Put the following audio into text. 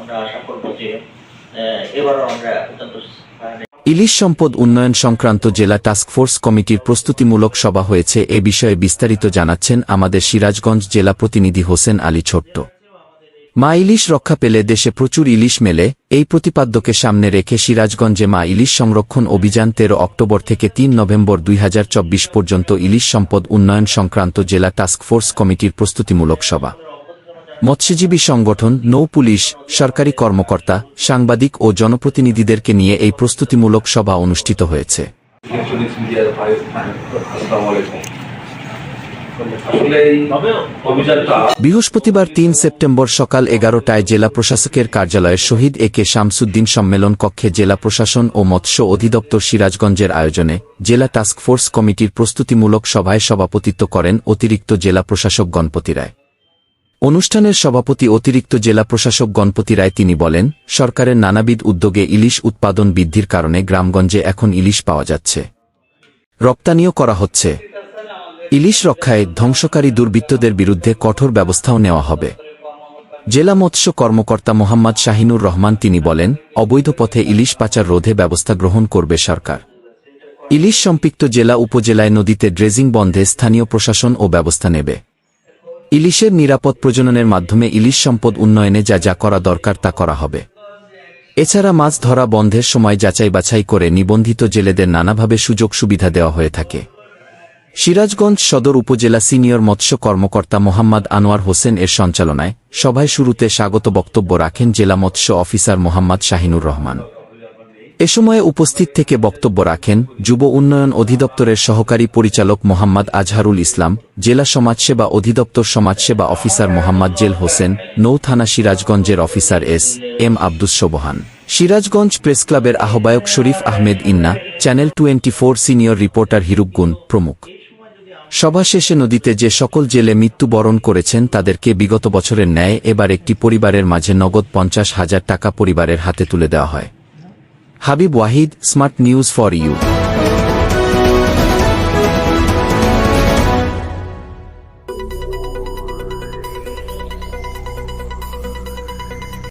আমরা আশা করব যে এবারও আমরা অত্যন্ত ইলিশ সম্পদ উন্নয়ন সংক্রান্ত জেলা টাস্কফোর্স কমিটির প্রস্তুতিমূলক সভা হয়েছে। এ বিষয়ে বিস্তারিত জানাচ্ছেন আমাদের সিরাজগঞ্জ জেলা প্রতিনিধি হোসেন আলী ছোট্ট। মা ইলিশ রক্ষা পেলে দেশে প্রচুর ইলিশ মেলে। এই প্রতিপাদ্যকে সামনে রেখে সিরাজগঞ্জে মা ইলিশ সংরক্ষণ অভিযান তেরো অক্টোবর থেকে তিন নভেম্বর দুই হাজার চব্বিশ পর্যন্ত ইলিশ সম্পদ উন্নয়ন সংক্রান্ত জেলা টাস্কফোর্স কমিটির প্রস্তুতিমূলক সভা। মৎস্যজীবী সংগঠন নৌ পুলিশ সরকারি কর্মকর্তা সাংবাদিক ও জনপ্রতিনিধিদেরকে নিয়ে এই প্রস্তুতিমূলক সভা অনুষ্ঠিত হয়েছে। বৃহস্পতিবার তিন সেপ্টেম্বর সকাল এগারোটায় জেলা প্রশাসকের কার্যালয়ে শহীদ এ কে শামসুদ্দিন সম্মেলন কক্ষে জেলা প্রশাসন ও মৎস্য অধিদপ্তর সিরাজগঞ্জের আয়োজনে জেলা টাস্কফোর্স কমিটির প্রস্তুতিমূলক সভায় সভাপতিত্ব করেন অতিরিক্ত জেলা প্রশাসক গণপতি রায়। অনুষ্ঠানের সভাপতি অতিরিক্ত জেলা প্রশাসক গণপতি রায় তিনি বলেন, সরকারের নানাবিধ উদ্যোগে ইলিশ উৎপাদন বৃদ্ধির কারণে গ্রামগঞ্জে এখন ইলিশ পাওয়া যাচ্ছে। রপ্তানিও করা হচ্ছে। ইলিশ রক্ষায় ধ্বংসকারী দুর্বৃত্তদের বিরুদ্ধে কঠোর ব্যবস্থাও নেওয়া হবে। জেলা মৎস্য কর্মকর্তা মোহাম্মদ শাহিনুর রহমান তিনি বলেন, অবৈধ পথে ইলিশ পাচার রোধে ব্যবস্থা গ্রহণ করবে সরকার। ইলিশ সম্পৃক্ত জেলা উপজেলায় নদীতে ড্রেজিং বন্ধে স্থানীয় প্রশাসন ও ব্যবস্থা নেবে। ইলিশের নিরাপদ প্রজননের মাধ্যমে ইলিশ সম্পদ উন্নয়নে যা যা করা দরকার তা করা হবে। এছাড়া মাছ ধরা বন্ধের সময় যাচাই বাছাই করে নিবন্ধিত জেলেদের নানাভাবে সুযোগ সুবিধা দেওয়া হয়ে থাকে। সিরাজগঞ্জ সদর উপজেলা সিনিয়র মৎস্য কর্মকর্তা মোহাম্মদ আনোয়ার হোসেন এর সঞ্চালনায় সভায় শুরুতে স্বাগত বক্তব্য রাখেন জেলা মৎস্য অফিসার মোহাম্মদ শাহিনুর রহমান। এ সময়ে উপস্থিত থেকে বক্তব্য রাখেন যুব উন্নয়ন অধিদপ্তরের সহকারী পরিচালক মোহাম্মদ আজহারুল ইসলাম, জেলা সমাজসেবা অধিদপ্তর সমাজসেবা অফিসার মোহাম্মদ জেল হোসেন, নৌ থানা সিরাজগঞ্জের officer S M Abdus Sobhan. Sirajganj press ক্লাবের আহ্বায়ক শরীফ আহমেদ ইন্না, চ্যানেল টোয়েন্টি সিনিয়র রিপোর্টার হিরুকগুন প্রমুখ। সভা শেষে নদীতে যে সকল জেলে মৃত্যুবরণ করেছেন তাদেরকে বিগত বছরের ন্যায় এবার একটি পরিবারের মাঝে নগদ পঞ্চাশ হাজার টাকা পরিবারের হাতে তুলে দেওয়া হয়। Habib Wahid smart news for you